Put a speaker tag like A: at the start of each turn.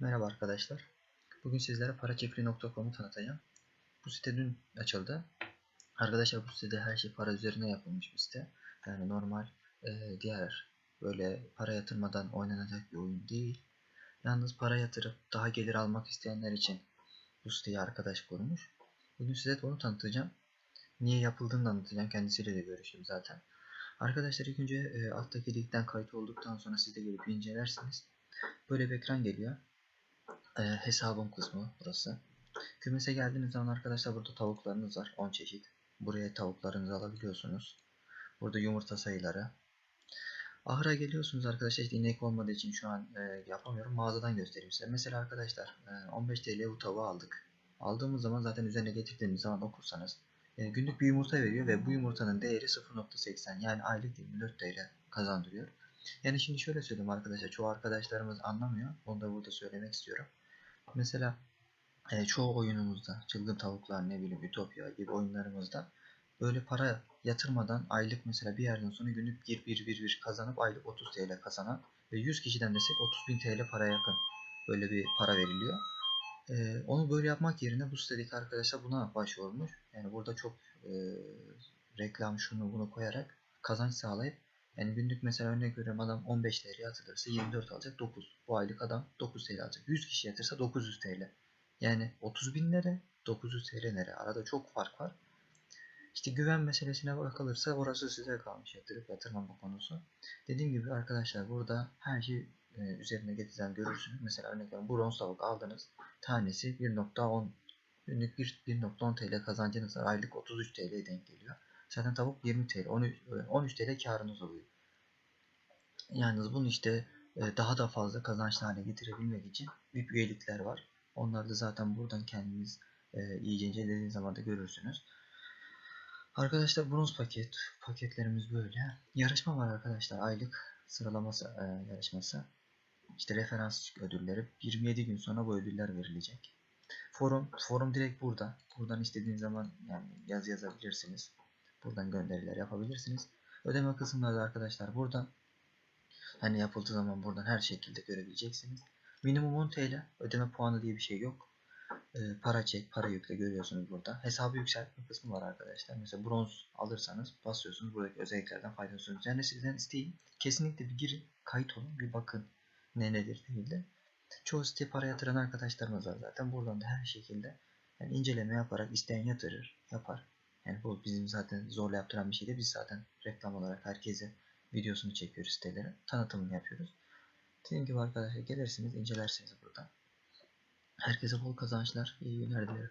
A: Merhaba arkadaşlar. Bugün sizlere paraçekri.com'u tanıtacağım. Bu site dün açıldı. Arkadaşlar bu sitede her şey para üzerine yapılmış bir site. Yani normal e, diğer böyle para yatırmadan oynanacak bir oyun değil. Yalnız para yatırıp daha gelir almak isteyenler için bu siteyi arkadaş kurmuş. Bugün size de onu tanıtacağım. Niye yapıldığını anlatacağım. Kendisiyle de görüştüm zaten. Arkadaşlar ilk önce e, alttaki linkten kayıt olduktan sonra siz de gelip incelersiniz. Böyle bir ekran geliyor e, hesabım kısmı burası. Kümese geldiğiniz zaman arkadaşlar burada tavuklarınız var 10 çeşit. Buraya tavuklarınızı alabiliyorsunuz. Burada yumurta sayıları. Ahıra geliyorsunuz arkadaşlar işte inek olmadığı için şu an e, yapamıyorum. Mağazadan göstereyim size. Mesela arkadaşlar e, 15 TL bu tavuğu aldık. Aldığımız zaman zaten üzerine getirdiğimiz zaman okursanız e, günlük bir yumurta veriyor ve bu yumurtanın değeri 0.80 yani aylık 24 TL kazandırıyor. Yani şimdi şöyle söyleyeyim arkadaşlar çoğu arkadaşlarımız anlamıyor. Onu da burada söylemek istiyorum. Mesela e, çoğu oyunumuzda çılgın tavuklar ne bileyim Ütopya gibi oyunlarımızda böyle para yatırmadan aylık mesela bir yerden sonra günlük 1 1 1 1 kazanıp aylık 30 TL kazanan ve 100 kişiden desek 30 bin TL para yakın böyle bir para veriliyor. E, onu böyle yapmak yerine bu sitedeki arkadaşlar buna başvurmuş. Yani burada çok e, reklam şunu bunu koyarak kazanç sağlayıp yani günlük mesela örnek veriyorum adam 15 TL yatırırsa 24 alacak 9. Bu aylık adam 9 TL alacak. 100 kişi yatırsa 900 TL. Yani 30 bin nere 900 TL nere arada çok fark var. İşte güven meselesine bakılırsa orası size kalmış yatırıp yatırmama konusu. Dediğim gibi arkadaşlar burada her şey e, üzerine getireceğim görürsünüz. Mesela örnek veriyorum bronz tavuk aldınız. Tanesi 1.10 günlük 1.10 TL kazancınız var. Aylık 33 TL denk geliyor. Zaten tavuk 20 TL, 13, 13 TL karınız oluyor. Yalnız bunu işte e, daha da fazla kazançlı hale getirebilmek için VIP üyelikler var. Onları da zaten buradan kendiniz e, iyice incelediğiniz zaman da görürsünüz. Arkadaşlar bronz paket paketlerimiz böyle. Yarışma var arkadaşlar aylık sıralaması e, yarışması. İşte referans ödülleri 27 gün sonra bu ödüller verilecek. Forum forum direkt burada. Buradan istediğiniz zaman yani yaz yazabilirsiniz. Buradan gönderiler yapabilirsiniz. Ödeme kısımları arkadaşlar burada. Hani yapıldığı zaman buradan her şekilde görebileceksiniz. Minimum 10 TL. Ödeme puanı diye bir şey yok. Ee, para çek, para yükle görüyorsunuz burada. Hesabı yükseltme kısmı var arkadaşlar. Mesela bronz alırsanız basıyorsunuz. Buradaki özelliklerden faydalanıyorsunuz. Yani sizden isteyin. Kesinlikle bir girin. Kayıt olun. Bir bakın. Ne nedir değildir. Çoğu site para yatıran arkadaşlarımız var zaten. Buradan da her şekilde yani inceleme yaparak isteyen yatırır, yapar. Yani bu bizim zaten zorla yaptıran bir şey değil. Biz zaten reklam olarak herkese videosunu çekiyoruz sitelere. Tanıtımını yapıyoruz. Dediğim gibi arkadaşlar gelirsiniz incelersiniz burada. Herkese bol kazançlar. iyi günler dilerim.